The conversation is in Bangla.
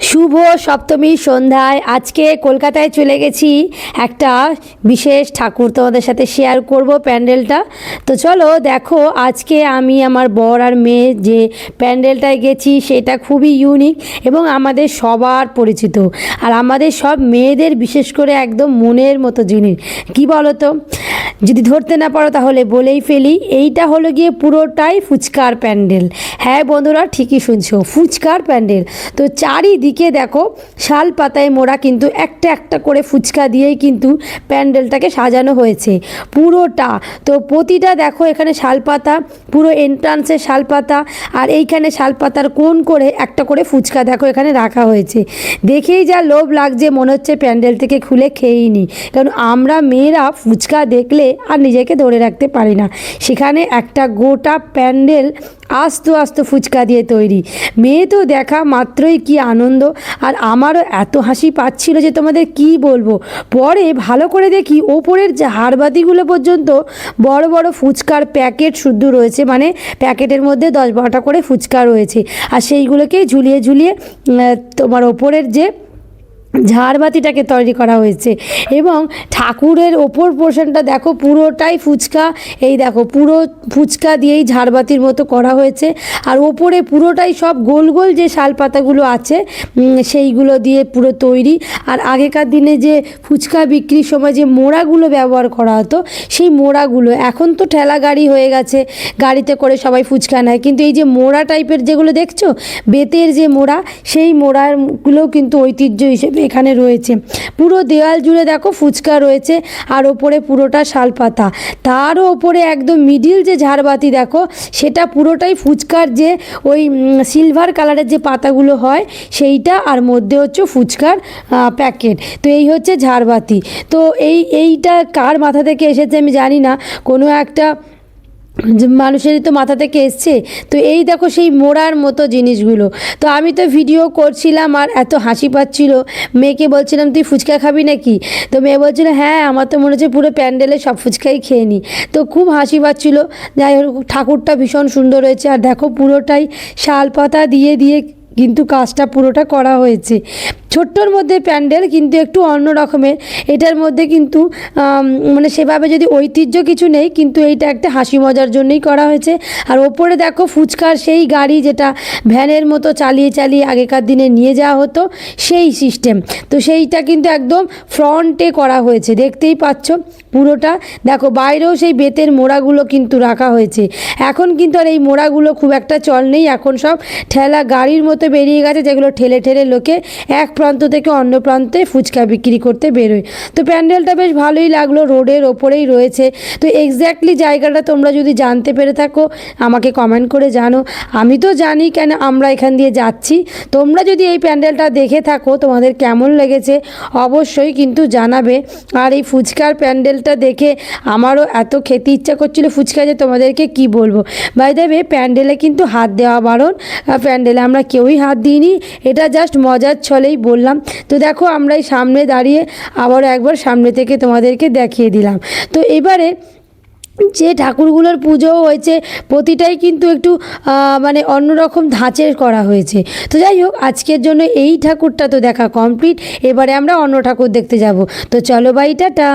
শুভ সপ্তমী সন্ধ্যায় আজকে কলকাতায় চলে গেছি একটা বিশেষ ঠাকুর তোমাদের সাথে শেয়ার করব প্যান্ডেলটা। তো চলো দেখো, আজকে আমি আমার বর আর মেয়ে যে প্যান্ডেলটায় গেছি সেটা খুবই ইউনিক এবং আমাদের সবার পরিচিত। আর আমাদের সব মেয়েদের বিশেষ করে একদম মনের মতো জিনিস। কি বলো তো যদি ধরতে না পারো তাহলে বলেই ফেলি, এইটা হলো গিয়ে পুরোটাই ফুচকার প্যান্ডেল। হ্যাঁ বন্ধুরা, ঠিকই শুনছো, ফুচকার প্যান্ডেল। তো চারিদিকে দেখো, শাল পাতায় মোড়া কিন্তু একটা একটা করে ফুচকা দিয়েই কিন্তু প্যান্ডেলটাকে সাজানো হয়েছে, পুরোটা। তো প্রতিটা দেখো, এখানে শাল পাতা, পুরো এন্ট্রান্সে শালপাতা আর এইখানে শাল পাতার কোন করে একটা করে ফুচকা দেখো, এখানে রাখা হয়েছে। দেখেই যা লোভ লাগছে, মনে হচ্ছে প্যান্ডেল থেকে খুলে খেয়েই নি। কারণ আমরা মেয়েরা ফুচকা দেখলে আর নিজেকে ধরে রাখতে পারি না। সেখানে একটা গোটা প্যান্ডেল আস্ত আস্ত ফুচকা দিয়ে তৈরি। মেয়ে তো দেখা মাত্রই কি আনন্দ, আর আমারও এত হাসি পাচ্ছিল যে তোমাদের কি বলব। পরে ভালো করে দেখি ওপরের যে হাড়বাতিগুলো পর্যন্ত বড় বড় ফুচকার প্যাকেট শুদ্ধ রয়েছে মানে প্যাকেটের মধ্যে দশ বারোটা করে ফুচকা রয়েছে। আর সেইগুলোকেই ঝুলিয়ে ঝুলিয়ে তোমার ওপরের যে ঝাড়বাতিটাকে তৈরি করা হয়েছে এবং ঠাকুরের ওপর পোর্শনটা দেখো পুরোটাই ফুচকা, এই দেখো পুরো ফুচকা দিয়েই ঝাড়বাতির মতো করা হয়েছে আর ওপরে পুরোটাই সব গোল গোল যে শালপাতাগুলো আছে সেইগুলো দিয়ে পুরো তৈরি আর আগেকার দিনে যে ফুচকা বিক্রির সময় যে মোড়াগুলো ব্যবহার করা হতো, সেই মোড়াগুলো, এখন তো ঠেলা গাড়ি হয়ে গেছে, গাড়িতে করে সবাই ফুচকা নেয়, কিন্তু এই যে মোড়া টাইপের যেগুলো দেখছ, বেতের যে মোড়া, সেই মোড়াগুলোও কিন্তু ঐতিহ্য হিসেবে এখানে রয়েছে। পুরো দেওয়াল জুড়ে দেখো ফুচকা রয়েছে আর ওপরে পুরোটা শালপাতা। তারও ওপরে একদম মিডিল যে ঝাড়বাতি দেখো, সেটা পুরোটাই ফুচকার যে ওই সিলভার কালারের যে পাতাগুলো হয়, সেইটা আর মধ্যে হচ্ছে ফুচকার প্যাকেট তো এই হচ্ছে ঝাড়বাতি। তো এই, এইটা কার মাথা থেকে এসেছে আমি জানি না। কোনো একটা মানুষেরই তো মাথা থেকে এসছে। তো এই দেখো সেই মোড়ার মতো জিনিসগুলো। তো আমি তো ভিডিও করছিলাম আর এত হাসি পাচ্ছিল। মেয়েকে বলছিলাম, তুই ফুচকা খাবি নাকি? তো মেয়ে বলছিল হ্যাঁ আমার তো মনে হচ্ছে পুরো প্যান্ডেলে সব ফুচকাই খেয়ে নি। তো খুব হাসি পাচ্ছিল। যাই হোক, ঠাকুরটা ভীষণ সুন্দর হয়েছে। আর দেখো পুরোটাই শাল পাতা দিয়ে দিয়ে কিন্তু কাজটা পুরোটা করা হয়েছে। ছোট্টর মধ্যে প্যান্ডেল কিন্তু একটু অন্য রকমের। এটার মধ্যে কিন্তু মানে সেভাবে যদি ঐতিহ্য কিছু নেই, কিন্তু এইটা একটা হাসি মজার জন্যই করা হয়েছে। আর ওপরে দেখো ফুচকার সেই গাড়ি যেটা ভ্যানের মতো চালিয়ে চালিয়ে আগেকার দিনে নিয়ে যাওয়া হতো, সেই সিস্টেম। তো সেইটা কিন্তু একদম ফ্রন্টে করা হয়েছে, দেখতেই পাচ্ছ পুরোটা। দেখো বাইরেও সেই বেতের মোড়াগুলো কিন্তু রাখা হয়েছে। এখন কিন্তু আর এই মোড়াগুলো খুব একটা চল নেই, এখন সব ঠেলা গাড়ির মতো বেরিয়ে গেছে, যেগুলো ঠেলে ঠেলে লোকে এক প্রান্ত থেকে অন্য প্রান্তে ফুচকা বিক্রি করতে বেরোয়। তো প্যান্ডেলটা বেশ ভালোই লাগল, রোডের ওপরেই রয়েছে। তো এক্স্যাক্টলি জায়গাটা তোমরা যদি জানতে পেরে থাকো, আমাকে কমেন্ট করে জানো। আমি তো জানি কেন আমরা এখান দিয়ে যাচ্ছি। তোমরা যদি এই প্যান্ডেলটা দেখে থাকো, তোমাদের কেমন লেগেছে, অবশ্যই কিন্তু জানাবে। আর এই ফুচকার প্যান্ডেলটা দেখে আমারও এত খেতে ইচ্ছা করছিল ফুচকা যে তোমাদেরকে কি বলব। বাই দেবে প্যান্ডেলে কিন্তু হাত দেওয়া বারণ। প্যান্ডেলে আমরা কেউই হাত দিইনি, এটা জাস্ট মজার ছলেই বললাম। তো দেখো আমরা এই সামনে দাঁড়িয়ে আবারও একবার সামনে থেকে তোমাদেরকে দেখিয়ে দিলাম। তো এবারে যে ঠাকুরগুলোর পুজো হয়েছে, প্রতিটাই কিন্তু একটু মানে অন্যরকম ধাঁচের করা হয়েছে। তো যাই হোক, আজকের জন্য এই ঠাকুরটা তো দেখা কমপ্লিট এবারে আমরা অন্য ঠাকুর দেখতে যাব। তো চলো বাই, টাটা।